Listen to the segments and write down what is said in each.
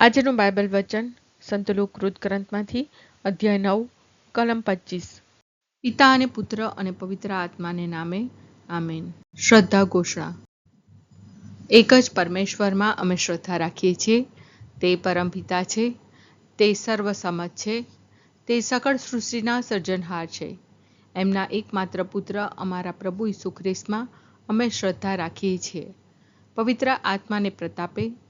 આજનું બાઇબલ વચન સંતલુક કૃત ગ્રંથમાંથી અધ્યાય નવ, કલમ પચીસ. પિતા અને પુત્ર અને પવિત્ર આત્માને નામે આમેન. શ્રદ્ધા ઘોષણા. એક જ પરમેશ્વરમાં અમે શ્રદ્ધા રાખીએ છીએ. તે પરમ પિતા છે. તે સર્વસમજ છે. તે સકળ સૃષ્ટિના સર્જનહાર છે. એમના એકમાત્ર પુત્ર અમારા પ્રભુ ઈસુ ખ્રિસ્તમાં અમે શ્રદ્ધા રાખીએ છીએ. પવિત્ર આત્માને પ્રતાપે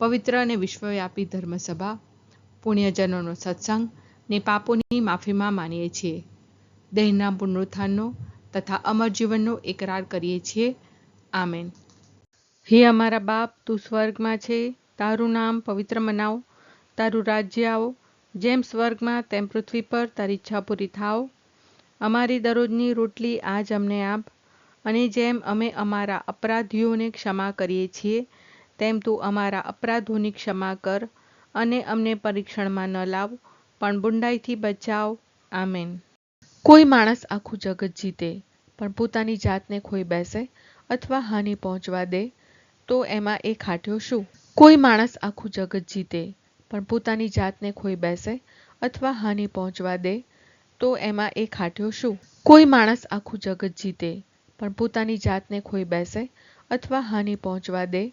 પવિત્ર અને વિશ્વવ્યાપી ધર્મસભા, પુણ્યજનોનો સત્સંગ ને પાપોની માફીમાં માનીએ છીએ. દેહના પુનરુત્થાનનો તથા અમર જીવનનો એકરાર કરીએ છીએ. આમેન. હે અમારા બાપ, તું સ્વર્ગમાં છે. તારું નામ પવિત્ર મનાવ. તારું રાજ્ય આવો. જેમ સ્વર્ગમાં, તેમ પૃથ્વી પર તારી ઈચ્છા પૂરી થાવ અમારી દરરોજની રોટલી આજ અમને આપ. અને જેમ અમે અમારા અપરાધીઓને ક્ષમા કરીએ છીએ તેમ તું અમારા અપરાધોની ક્ષમા કર અને અમને પરીક્ષણમાં ન લાવ, પણ બુંડાઈથી બચાવ. આમેન. કોઈ માણસ આખું જગત જીતે, પણ પોતાની જાતને ખોઈ બેસે અથવા હાનિ પહોંચવા દે, તો એમાં એ ખાટ્યો શું? કોઈ માણસ આખું જગત જીતે, પણ પોતાની જાતને ખોઈ બેસે અથવા હાનિ પહોંચવા દે, તો એમાં એ ખાટ્યો શું? કોઈ માણસ આખું જગત જીતે, પણ પોતાની જાતને ખોઈ બેસે અથવા હાનિ પહોંચવા દે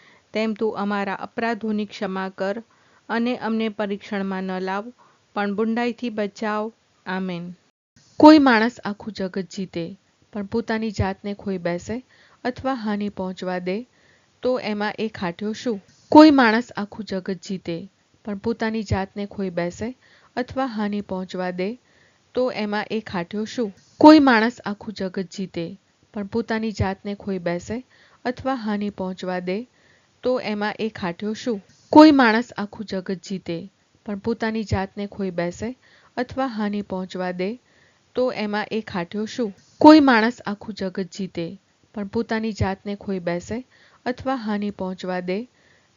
તેમ તું અમારા અપરાધોની ક્ષમા કર અને અમને પરીક્ષણમાં ન લાવ, પણ બુંડાઈથી બચાવ. આમેન. કોઈ માણસ આખું જગત જીતે, પણ પોતાની જાતને ખોઈ બેસે અથવા હાનિ પહોંચવા દે, તો એમાં એ ખાટ્યો શું? કોઈ માણસ આખું જગત જીતે, પણ પોતાની જાતને ખોઈ બેસે અથવા હાનિ પહોંચવા દે, તો એમાં એ ખાટ્યો શું? કોઈ માણસ આખું જગત જીતે, પણ પોતાની જાતને ખોઈ બેસે અથવા હાનિ પહોંચવા દે તો એમાં એ ખાટ્યો શું? કોઈ માણસ આખું જગત જીતે, પણ પોતાની જાતને ખોઈ બેસે અથવા હાનિ પહોંચવા દે, તો એમાં એ ખાટ્યો શું? કોઈ માણસ આખું જગત જીતે, પણ પોતાની જાતને ખોઈ બેસે અથવા હાનિ પહોંચવા દે,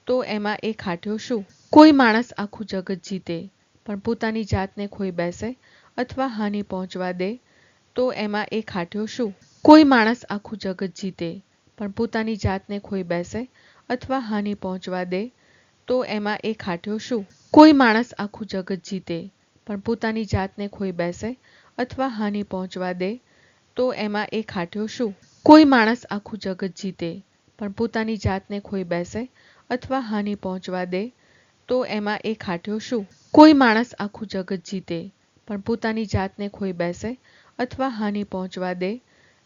તો એમાં એ ખાટ્યો શું? કોઈ માણસ આખું જગત જીતે, પણ પોતાની જાતને ખોઈ બેસે અથવા હાનિ પહોંચવા દે, તો એમાં એ ખાટ્યો શું? કોઈ માણસ આખું જગત જીતે, પણ પોતાની જાતને ખોઈ બેસે અથવા હાનિ પહોંચવા દે, તો એમાં એ ખાટ્યો શું? કોઈ માણસ આખું જગત જીતે, પણ પોતાની જાતને ખોઈ બેસે અથવા હાનિ પહોંચવા દે, તો એમાં એ ખાટ્યો શું? કોઈ માણસ આખું જગત જીતે, પણ પોતાની જાતને ખોઈ બેસે અથવા હાનિ પહોંચવા દે, તો એમાં એ ખાટ્યો શું? કોઈ માણસ આખું જગત જીતે, પણ પોતાની જાતને ખોઈ બેસે અથવા હાનિ પહોંચવા દે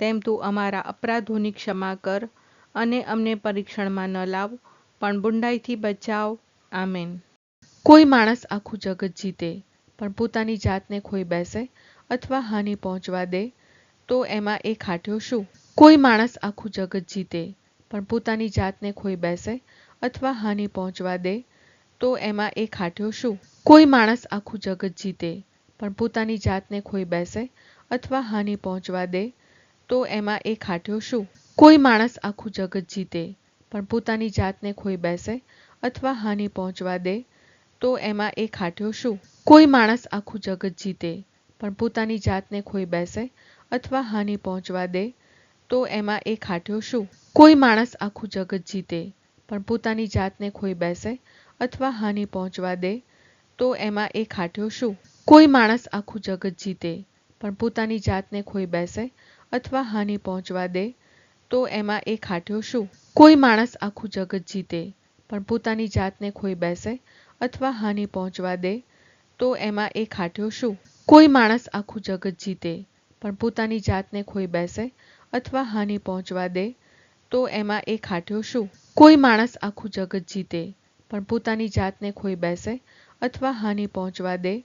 તેમ તું અમારા અપરાધોની ક્ષમા કર અને અમને પરીક્ષણમાં ન લાવ, પણ બુંડાઈથી બચાવ. આમેન. કોઈ માણસ આખું જગત જીતે, પણ પોતાની જાતને ખોઈ બેસે અથવા હાનિ પહોંચવા દે, તો એમાં એ ખાટ્યો શું? કોઈ માણસ આખું જગત જીતે, પણ પોતાની જાતને ખોઈ બેસે અથવા હાનિ પહોંચવા દે, તો એમાં એ ખાટ્યો શું? કોઈ માણસ આખું જગત જીતે, પણ પોતાની જાતને ખોઈ બેસે અથવા હાનિ પહોંચવા દે તો એમાં એ ખાટ્યો શું? કોઈ માણસ આખું જગત જીતે, પણ પોતાની જાતને ખોઈ બેસે અથવા હાનિ પહોંચવા દે, તો એમાં એ ખાટ્યો શું? કોઈ માણસ આખું જગત જીતે, પણ પોતાની જાતને ખોઈ બેસે અથવા હાનિ પહોંચવા દે, તો એમાં એ ખાટ્યો શું? કોઈ માણસ આખું જગત જીતે, પણ પોતાની જાતને ખોઈ બેસે અથવા હાનિ પહોંચવા દે, તો એમાં એ ખાટ્યો શું? કોઈ માણસ આખું જગત જીતે, પણ પોતાની જાતને ખોઈ બેસે અથવા હાનિ પહોંચવા દે, તો એમાં એ ખાટ્યો શું? કોઈ માણસ આખું જગત જીતે, પણ પોતાની જાતને ખોઈ બેસે અથવા હાનિ પહોંચવા દે, તો એમાં એ ખાટ્યો શું? કોઈ માણસ આખું જગત જીતે, પણ પોતાની જાતને ખોઈ બેસે અથવા હાનિ પહોંચવા દે, તો એમાં એ ખાટ્યો શું? કોઈ માણસ આખું જગત જીતે, પણ પોતાની જાતને ખોઈ બેસે અથવા હાનિ પહોંચવા દે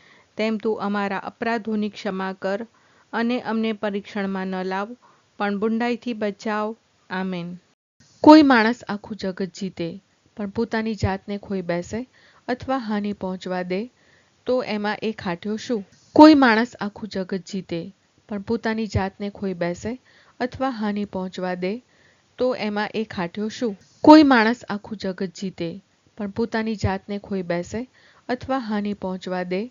તેમ તું અમારા અપરાધોની ક્ષમા કર અને અમને પરીક્ષણમાં ન લાવ, પણ બુંડાઈથી બચાવ. આમેન. કોઈ માણસ આખું જગત જીતે, પણ પોતાની જાતને ખોઈ બેસે અથવા હાનિ પહોંચવા દે, તો એમાં એ ખાટ્યો શું? કોઈ માણસ આખું જગત જીતે, પણ પોતાની જાતને ખોઈ બેસે અથવા હાનિ પહોંચવા દે, તો એમાં એ ખાટ્યો શું? કોઈ માણસ આખું જગત જીતે, પણ પોતાની જાતને ખોઈ બેસે અથવા હાનિ પહોંચવા દે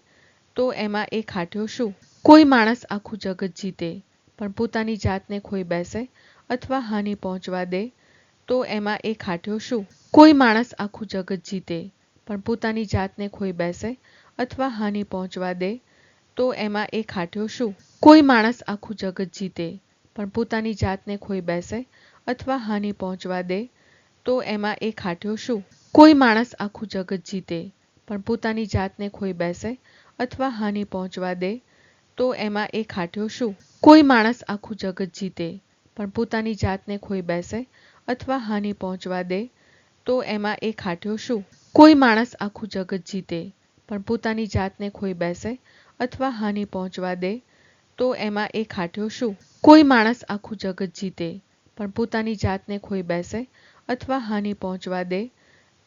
તો એમાં એ ખાટ્યો શું? કોઈ માણસ આખું જગત જીતે, પણ પોતાની જાતને ખોઈ બેસે અથવા હાનિ પહોંચવા દે, તો એમાં એ ખાટ્યો શું? કોઈ માણસ આખું જગત જીતે, પણ પોતાની જાતને ખોઈ બેસે અથવા હાનિ પહોંચવા દે, તો એમાં એ ખાટ્યો શું? કોઈ માણસ આખું જગત જીતે, પણ પોતાની જાતને ખોઈ બેસે અથવા હાનિ પહોંચવા દે, તો એમાં એ ખાટ્યો શું? કોઈ માણસ આખું જગત જીતે, પણ પોતાની જાતને ખોઈ બેસે અથવા હાનિ પહોંચવા દે, તો એમાં એ ખાટ્યો શું? કોઈ માણસ આખું જગત જીતે, પણ પોતાની જાતને ખોઈ બેસે અથવા હાનિ પહોંચવા દે, તો એમાં એ ખાટ્યો શું? કોઈ માણસ આખું જગત જીતે, પણ પોતાની જાતને ખોઈ બેસે અથવા હાનિ પહોંચવા દે, તો એમાં એ ખાટ્યો શું? કોઈ માણસ આખું જગત જીતે, પણ પોતાની જાતને ખોઈ બેસે અથવા હાનિ પહોંચવા દે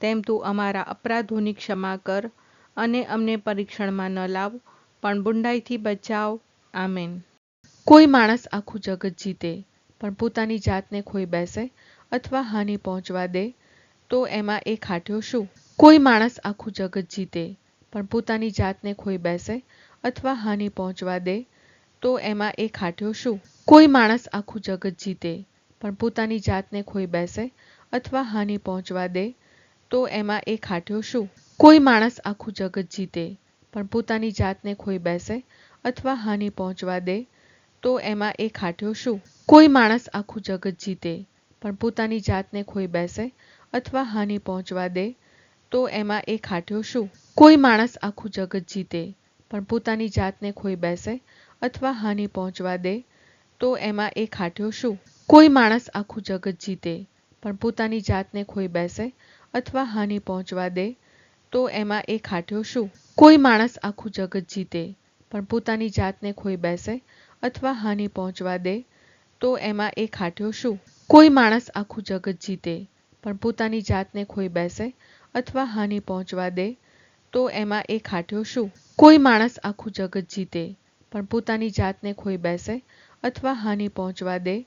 તેમ તું અમારા અપરાધોની ક્ષમા કર અને અમને પરીક્ષણમાં ન લાવ, પણ બુંડાઈથી બચાવ. આમેન. કોઈ માણસ આખું જગત જીતે, પણ પોતાની જાતને ખોઈ બેસે અથવા હાનિ પહોંચવા દે, તો એમાં એ ખાટ્યો શું? કોઈ માણસ આખું જગત જીતે, પણ પોતાની જાતને ખોઈ બેસે અથવા હાનિ પહોંચવા દે, તો એમાં એ ખાટ્યો શું? કોઈ માણસ આખું જગત જીતે, પણ પોતાની જાતને ખોઈ બેસે અથવા હાનિ પહોંચવા દે તો એમાં એ ખાટ્યો શું? કોઈ માણસ આખું જગત જીતે, પણ પોતાની જાતને ખોઈ બેસે અથવા હાનિ પહોંચવા દે, તો એમાં એ ખાટ્યો શું? કોઈ માણસ આખું જગત જીતે, પણ પોતાની જાતને ખોઈ બેસે અથવા હાનિ પહોંચવા દે, તો એમાં એ ખાટ્યો શું? કોઈ માણસ આખું જગત જીતે, પણ પોતાની જાતને ખોઈ બેસે અથવા હાનિ પહોંચવા દે, તો એમાં એ ખાટ્યો શું? કોઈ માણસ આખું જગત જીતે, પણ પોતાની જાતને ખોઈ બેસે અથવા હાનિ પહોંચવા દે, તો એમાં એ ખાટ્યો શું? કોઈ માણસ આખું જગત જીતે, પણ પોતાની જાતને ખોઈ બેસે અથવા હાનિ પહોંચવા દે, તો એમાં એ ખાટ્યો શું? કોઈ માણસ આખું જગત જીતે, પણ પોતાની જાતને ખોઈ બેસે અથવા હાનિ પહોંચવા દે, તો એમાં એ ખાટ્યો શું? કોઈ માણસ આખું જગત જીતે, પણ પોતાની જાતને ખોઈ બેસે અથવા હાનિ પહોંચવા દે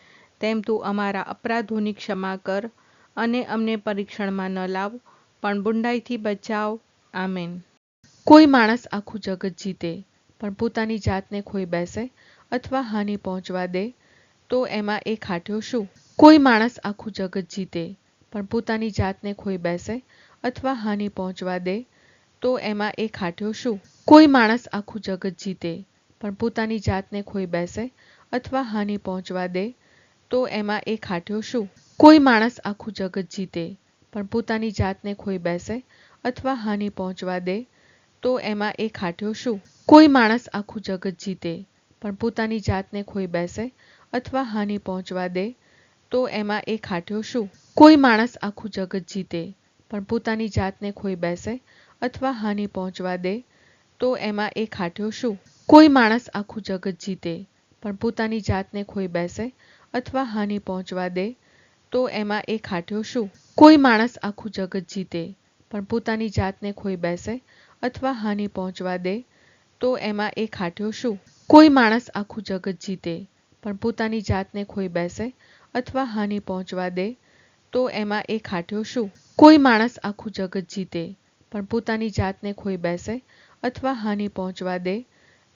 તેમ તું અમારા અપરાધોની ક્ષમા કર અને અમને પરીક્ષણમાં ન લાવ, પણ બુંડાઈથી બચાવ. આમેન. કોઈ માણસ આખું જગત જીતે, પણ પોતાની જાતને ખોઈ બેસે અથવા હાનિ પહોંચવા દે, તો એમાં એ ખાટ્યો શું? કોઈ માણસ આખું જગત જીતે, પણ પોતાની જાતને ખોઈ બેસે અથવા હાનિ પહોંચવા દે, તો એમાં એ ખાટ્યો શું? કોઈ માણસ આખું જગત જીતે, પણ પોતાની જાતને ખોઈ બેસે અથવા હાનિ પહોંચવા દે તો એમાં એ ખાટ્યો શું? કોઈ માણસ આખું જગત જીતે, પણ પોતાની જાતને ખોઈ બેસે અથવા હાનિ પહોંચવા દે, તો એમાં એ ખાટ્યો શું? કોઈ માણસ આખું જગત જીતે, પણ પોતાની જાતને ખોઈ બેસે અથવા હાનિ પહોંચવા દે, તો એમાં એ ખાટ્યો શું? કોઈ માણસ આખું જગત જીતે, પણ પોતાની જાતને ખોઈ બેસે અથવા હાનિ પહોંચવા દે, તો એમાં એ ખાટ્યો શું? કોઈ માણસ આખું જગત જીતે, પણ પોતાની જાતને ખોઈ બેસે અથવા હાનિ પહોંચવા દે, તો એમાં એ ખાટ્યો શું? કોઈ માણસ આખું જગત જીતે, પણ પોતાની જાતને ખોઈ બેસે અથવા હાનિ પહોંચવા દે, તો એમાં એ ખાટ્યો શું? કોઈ માણસ આખું જગત જીતે, પણ પોતાની જાતને ખોઈ બેસે અથવા હાનિ પહોંચવા દે, તો એમાં એ ખાટ્યો શું? કોઈ માણસ આખું જગત જીતે, પણ પોતાની જાતને ખોઈ બેસે અથવા હાનિ પહોંચવા દે